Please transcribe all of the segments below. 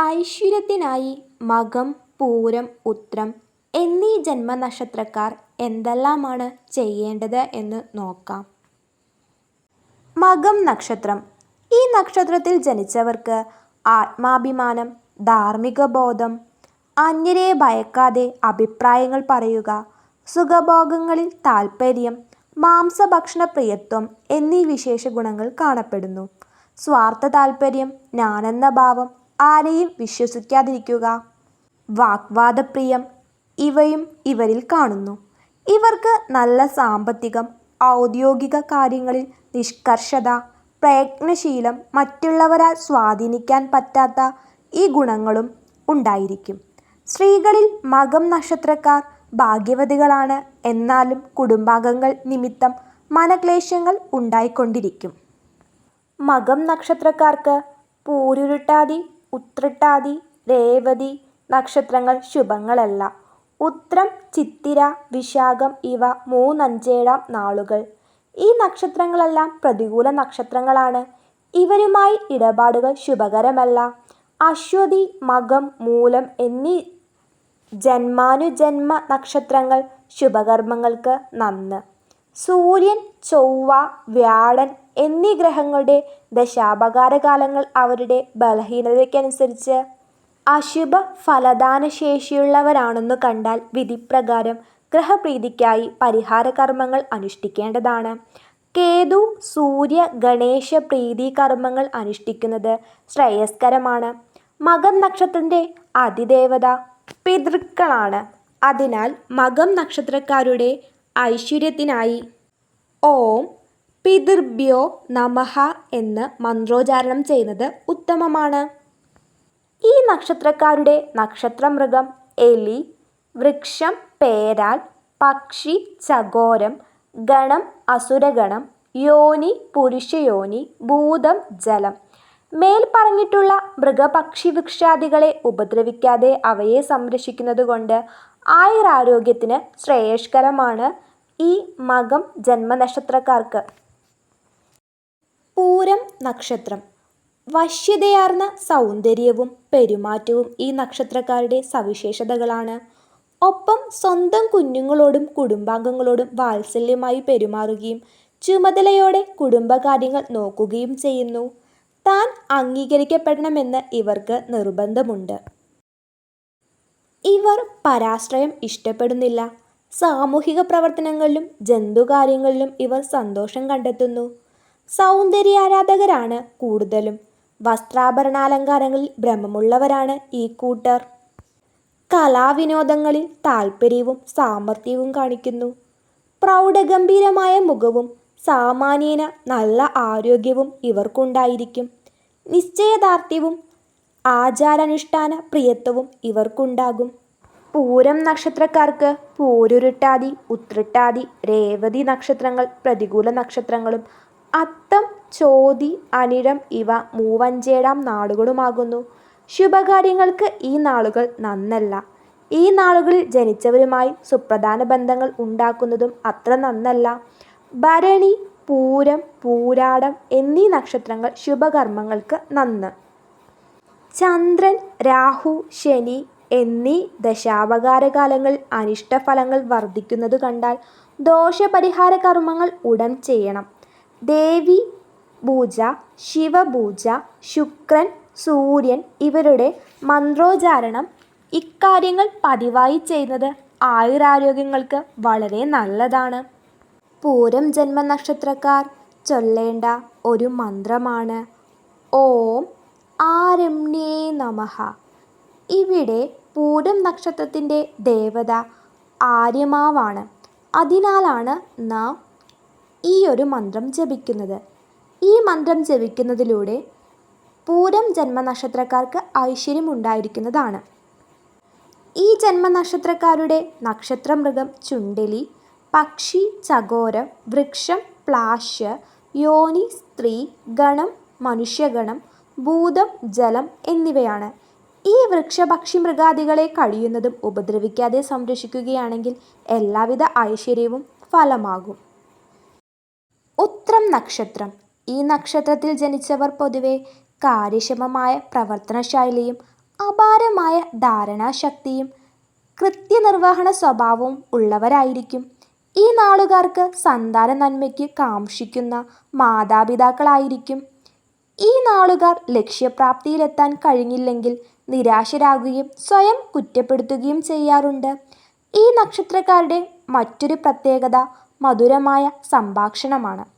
ഐശ്വര്യത്തിനായി മകം പൂരം ഉത്രം എന്നീ ജന്മനക്ഷത്രക്കാർ എന്തെല്ലാമാണ് ചെയ്യേണ്ടത് എന്ന് നോക്കാം. മകം നക്ഷത്രം ഈ നക്ഷത്രത്തിൽ ജനിച്ചവർക്ക് ആത്മാഭിമാനം, ധാർമ്മിക ബോധം അന്യരെ ഭയക്കാതെ അഭിപ്രായങ്ങൾ പറയുക, സുഖഭോഗങ്ങളിൽ താൽപ്പര്യം മാംസഭക്ഷണ പ്രിയത്വം എന്നീ വിശേഷ ഗുണങ്ങൾ കാണപ്പെടുന്നു. സ്വാർത്ഥ സ്വാർത്ഥതാൽപര്യം, ഞാനെന്ന ഭാവം, ആരെയും വിശ്വസിക്കാതിരിക്കുക, വാഗ്വാദപ്രിയം ഇവയും ഇവരിൽ കാണുന്നു. ഇവർക്ക് നല്ല സാമ്പത്തികം, ഔദ്യോഗിക കാര്യങ്ങളിൽ നിഷ്കർഷത, പ്രയത്നശീലം, മറ്റുള്ളവരാൽ സ്വാധീനിക്കാൻ പറ്റാത്ത ഈ ഗുണങ്ങളും ഉണ്ടായിരിക്കും. സ്ത്രീകളിൽ മകം നക്ഷത്രക്കാർ ഭാഗ്യവതികളാണ്. എന്നാലും കുടുംബാംഗങ്ങൾ നിമിത്തം മനക്ലേശങ്ങൾ ഉണ്ടായിക്കൊണ്ടിരിക്കും. മകം നക്ഷത്രക്കാർക്ക് പൂരുരുട്ടാതി, ഉത്രട്ടാതി, രേവതി നക്ഷത്രങ്ങൾ ശുഭങ്ങളല്ല. ഉത്രം, ചിത്തിര, വിശാഖം ഇവ മൂന്നഞ്ചേഴാം നാളുകൾ ഈ നക്ഷത്രങ്ങളെല്ലാം പ്രതികൂല നക്ഷത്രങ്ങളാണ്. ഇവരുമായി ഇടപാടുകൾ ശുഭകരമല്ല. അശ്വതി, മകം, മൂലം എന്നീ ജന്മാനുജന്മ നക്ഷത്രങ്ങൾ ശുഭകർമ്മങ്ങൾക്ക് നന്ന്. സൂര്യൻ, ചൊവ്വ, വ്യാഴൻ എന്നീ ഗ്രഹങ്ങളുടെ ദശാപകാരകാലങ്ങൾ അവരുടെ ബലഹീനതയ്ക്കനുസരിച്ച് അശുഭ ഫലദാനശേഷിയുള്ളവരാണെന്നു കണ്ടാൽ വിധിപ്രകാരം ഗ്രഹപ്രീതിക്കായി പരിഹാരകർമ്മങ്ങൾ അനുഷ്ഠിക്കേണ്ടതാണ്. കേതു, സൂര്യ, ഗണേശ പ്രീതി കർമ്മങ്ങൾ അനുഷ്ഠിക്കുന്നത് ശ്രേയസ്കരമാണ്. മകം നക്ഷത്രത്തിന്റെ അതിദേവത പിതൃക്കളാണ്. അതിനാൽ മകം നക്ഷത്രക്കാരുടെ ഐശ്വര്യത്തിനായി ഓം പിതൃഭ്യോ നമഹ എന്ന് മന്ത്രോച്ചാരണം ചെയ്യുന്നത് ഉത്തമമാണ്. ഈ നക്ഷത്രക്കാരുടെ നക്ഷത്രമൃഗം എലി, വൃക്ഷം പേരാൽ, പക്ഷി ചകോരം, ഗണം അസുരഗണം, യോനി പുരുഷയോനി, ഭൂതം ജലം. മേൽ പറഞ്ഞിട്ടുള്ള മൃഗപക്ഷിവൃക്ഷാദികളെ ഉപദ്രവിക്കാതെ അവയെ സംരക്ഷിക്കുന്നതുകൊണ്ട് ആയുരാരോഗ്യത്തിന് ശ്രേയസ്കരമാണ്. ഈ മകം ജന്മനക്ഷത്രക്കാർക്ക് പൂരം നക്ഷത്രം വശ്യതയാർന്ന സൗന്ദര്യവും പെരുമാറ്റവും ഈ നക്ഷത്രക്കാരുടെ സവിശേഷതകളാണ്. ഒപ്പം സ്വന്തം കുഞ്ഞുങ്ങളോടും കുടുംബാംഗങ്ങളോടും വാത്സല്യമായി പെരുമാറുകയും ചുമതലയോടെ കുടുംബകാര്യങ്ങൾ നോക്കുകയും ചെയ്യുന്നു. താൻ അംഗീകരിക്കപ്പെടണമെന്ന് ഇവർക്ക് നിർബന്ധമുണ്ട്. ഇവർ പരാശ്രയം ഇഷ്ടപ്പെടുന്നില്ല. സാമൂഹിക പ്രവർത്തനങ്ങളിലും ജന്തുകാര്യങ്ങളിലും ഇവർ സന്തോഷം കണ്ടെത്തുന്നു. സൗന്ദര്യാരാധകരാണ് കൂടുതലും. വസ്ത്രാഭരണാലങ്കാരങ്ങളിൽ ഭ്രമമുള്ളവരാണ് ഈ കൂട്ടർ. കലാവിനോദങ്ങളിൽ താല്പര്യവും സാമർഥ്യവും കാണിക്കുന്നു. പ്രൗഢഗംഭീരമായ മുഖവും സാമാന്യേന നല്ല ആരോഗ്യവും ഇവർക്കുണ്ടായിരിക്കും. നിശ്ചയദാർഢ്യവും ആചാരാനുഷ്ഠാന പ്രിയത്വവും ഇവർക്കുണ്ടാകും. പൂരം നക്ഷത്രക്കാർക്ക് പൂരുരുട്ടാതി, ഉത്രട്ടാതി, രേവതി നക്ഷത്രങ്ങൾ പ്രതികൂല നക്ഷത്രങ്ങളും അത്തം, ചോതി, അനിഴം ഇവ മൂവഞ്ചേഴാം നാളുകളുമാകുന്നു. ശുഭകാര്യങ്ങൾക്ക് ഈ നാളുകൾ നന്നല്ല. ഈ നാളുകളിൽ ജനിച്ചവരുമായി സുപ്രധാന ബന്ധങ്ങൾ ഉണ്ടാക്കുന്നതും അത്ര നന്നല്ല. ഭരണി, പൂരം, പൂരാടം എന്നീ നക്ഷത്രങ്ങൾ ശുഭകർമ്മങ്ങൾക്ക് നന്ന്. ചന്ദ്രൻ, രാഹു, ശനി എന്നീ ദശാവകാരകാലങ്ങളിൽ അനിഷ്ടഫലങ്ങൾ വർദ്ധിക്കുന്നത് കണ്ടാൽ ദോഷപരിഹാര കർമ്മങ്ങൾ ഉടൻ ചെയ്യണം. ദേവീപൂജ, ശിവപൂജ, ശുക്രൻ, സൂര്യൻ ഇവരുടെ മന്ത്രോച്ചാരണം ഇക്കാര്യങ്ങൾ പതിവായി ചെയ്യുന്നത് ആയുരാരോഗ്യങ്ങൾക്ക് വളരെ നല്ലതാണ്. പൂരം ജന്മനക്ഷത്രക്കാർ ചൊല്ലേണ്ട ഒരു മന്ത്രമാണ് ഓം ആരണ്യേ നമഹ ഇവിടെ പൂരം നക്ഷത്രത്തിന്റെ ദേവത ആര്യമാവാണ്. അതിനാലാണ് നാം ഈയൊരു മന്ത്രം ജപിക്കുന്നത്. ഈ മന്ത്രം ജപിക്കുന്നതിലൂടെ പൂരം ജന്മനക്ഷത്രക്കാർക്ക് ഐശ്വര്യം ഉണ്ടായിരിക്കുന്നതാണ്. ഈ ജന്മനക്ഷത്രക്കാരുടെ നക്ഷത്രമൃഗം ചുണ്ടലി പക്ഷി ചകോരം, വൃക്ഷം പ്ലാശ് യോനി സ്ത്രീ, ഗണം മനുഷ്യഗണം, ഭൂതം ജലം എന്നിവയാണ്. ഈ വൃക്ഷപക്ഷി മൃഗാദികളെ കഴിയുന്നതും ഉപദ്രവിക്കാതെ സംരക്ഷിക്കുകയാണെങ്കിൽ എല്ലാവിധ ഐശ്വര്യവും ഫലമാകും. നക്ഷത്രം. ഈ നക്ഷത്രത്തിൽ ജനിച്ചവർ പൊതുവെ കാര്യക്ഷമമായ പ്രവർത്തനശൈലിയും അപാരമായ ധാരണാശക്തിയും കൃത്യനിർവഹണ സ്വഭാവവും ഉള്ളവരായിരിക്കും. ഈ നാളുകാർക്ക് സന്താന നന്മയ്ക്ക് കാംക്ഷിക്കുന്ന മാതാപിതാക്കളായിരിക്കും. ഈ നാളുകാർ ലക്ഷ്യപ്രാപ്തിയിലെത്താൻ കഴിഞ്ഞില്ലെങ്കിൽ നിരാശരാകുകയും സ്വയം കുറ്റപ്പെടുത്തുകയും ചെയ്യാറുണ്ട്. ഈ നക്ഷത്രക്കാരുടെ മറ്റൊരു പ്രത്യേകത മധുരമായ സംഭാഷണമാണ്.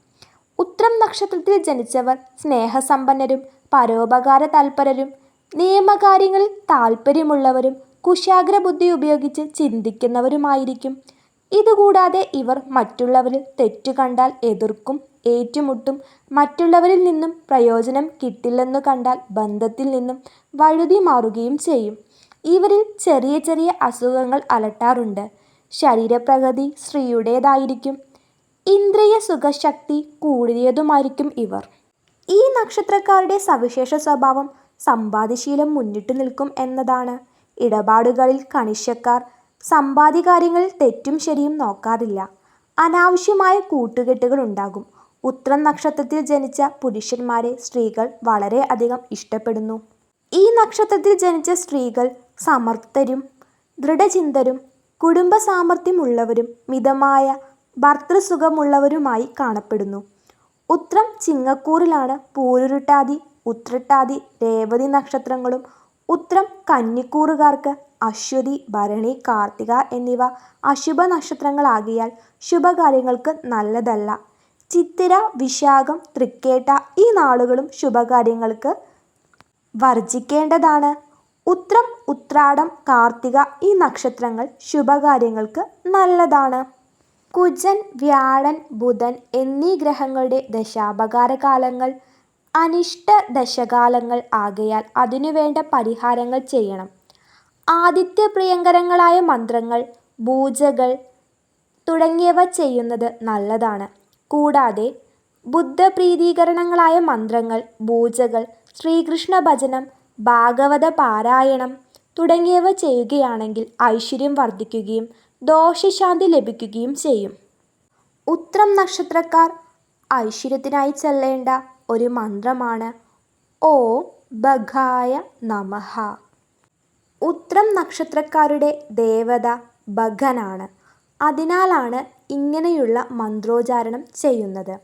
ഉത്രം നക്ഷത്രത്തിൽ ജനിച്ചവർ സ്നേഹസമ്പന്നരും പരോപകാര തൽപരരും നിയമകാര്യങ്ങളിൽ താൽപ്പര്യമുള്ളവരും കുശാഗ്ര ബുദ്ധി ഉപയോഗിച്ച് ചിന്തിക്കുന്നവരുമായിരിക്കും. ഇതുകൂടാതെ ഇവർ മറ്റുള്ളവരിൽ തെറ്റു കണ്ടാൽ എതിർക്കും ഏറ്റുമുട്ടും മറ്റുള്ളവരിൽ നിന്നും പ്രയോജനം കിട്ടില്ലെന്നു കണ്ടാൽ ബന്ധത്തിൽ നിന്നും വഴുതി മാറുകയും ചെയ്യും. ഇവരിൽ ചെറിയ ചെറിയ അസുഖങ്ങൾ അലട്ടാറുണ്ട്. ശരീരപ്രകൃതി സ്ത്രീയുടേതായിരിക്കും. ഇന്ദ്രിയ സുഖശക്തി കൂടിയതുമായിരിക്കും ഇവർ. ഈ നക്ഷത്രക്കാരുടെ സവിശേഷ സ്വഭാവം സമ്പാദ്യശീലം മുന്നിട്ട് നിൽക്കും എന്നതാണ്. ഇടപാടുകളിൽ കണിശക്കാർ സമ്പാദ്യകാര്യങ്ങളിൽ തെറ്റും ശരിയും നോക്കാറില്ല. അനാവശ്യമായ കൂട്ടുകെട്ടുകൾ ഉണ്ടാകും. ഉത്രം നക്ഷത്രത്തിൽ ജനിച്ച പുരുഷന്മാരെ സ്ത്രീകൾ വളരെ അധികം ഇഷ്ടപ്പെടുന്നു. ഈ നക്ഷത്രത്തിൽ ജനിച്ച സ്ത്രീകൾ സമർത്ഥരും ദൃഢചിന്തരും കുടുംബ സാമർഥ്യമുള്ളവരും മിതമായ ഭർത്തൃസുഖമുള്ളവരുമായി കാണപ്പെടുന്നു. ഉത്രം ചിങ്ങക്കൂറിലാണ് പൂരുരുട്ടാതി ഉത്രട്ടാതി രേവതി നക്ഷത്രങ്ങളും ഉത്രം കന്നിക്കൂറുകാർക്ക് അശ്വതി ഭരണി കാർത്തിക എന്നിവ അശുഭ നക്ഷത്രങ്ങളാകിയാൽ ശുഭകാര്യങ്ങൾക്ക് നല്ലതല്ല. ചിത്തിര വിശാഖം തൃക്കേട്ട ഈ നാളുകളും ശുഭകാര്യങ്ങൾക്ക് വർജിക്കേണ്ടതാണ് ഉത്രം ഉത്രാടം കാർത്തിക ഈ നക്ഷത്രങ്ങൾ ശുഭകാര്യങ്ങൾക്ക് നല്ലതാണ്. കുജൻ വ്യാഴൻ ബുധൻ എന്നീ ഗ്രഹങ്ങളുടെ ദശാപകാര കാലങ്ങൾ അനിഷ്ട ദശകാലങ്ങൾ ആകയാൽ അതിനുവേണ്ട പരിഹാരങ്ങൾ ചെയ്യണം. ആദിത്യ പ്രിയങ്കരങ്ങളായ മന്ത്രങ്ങൾ പൂജകൾ തുടങ്ങിയവ ചെയ്യുന്നത് നല്ലതാണ്. കൂടാതെ ബുദ്ധപ്രീതീകരണങ്ങളായ മന്ത്രങ്ങൾ പൂജകൾ ശ്രീകൃഷ്ണ ഭജനം ഭാഗവത പാരായണം തുടങ്ങിയവ ചെയ്യുകയാണെങ്കിൽ ഐശ്വര്യം വർദ്ധിക്കുകയും ദോഷശാന്തി ലഭിക്കുകയും ചെയ്യും. ഉത്രം നക്ഷത്രക്കാർ ഐശ്വര്യത്തിനായി ചെല്ലേണ്ട ഒരു മന്ത്രമാണ് ഓ ബഘായ നമഹ ഉത്രം നക്ഷത്രക്കാരുടെ ദേവത ബഘനാണ് അതിനാലാണ് ഇങ്ങനെയുള്ള മന്ത്രോച്ചാരണം ചെയ്യുന്നത്.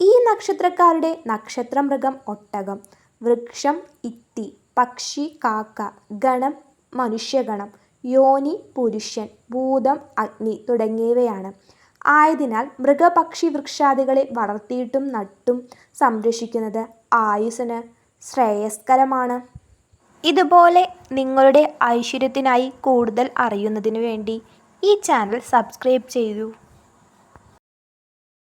ഈ നക്ഷത്രക്കാരുടെ നക്ഷത്രമൃഗം ഒട്ടകം വൃക്ഷം ഇത്തി പക്ഷി കാക്ക ഗണം മനുഷ്യഗണം യോനി പുരുഷൻ ഭൂതം അഗ്നി തുടങ്ങിയവയാണ്. ആയതിനാൽ മൃഗപക്ഷി വൃക്ഷാദികളെ വളർത്തിയിട്ടും നട്ടും സംരക്ഷിക്കുന്നത് ആയുസ്സിന് ശ്രേയസ്കരമാണ്. ഇതുപോലെ നിങ്ങളുടെ ഐശ്വര്യത്തിനായി കൂടുതൽ അറിയുന്നതിനു വേണ്ടി ഈ ചാനൽ സബ്സ്ക്രൈബ് ചെയ്യൂ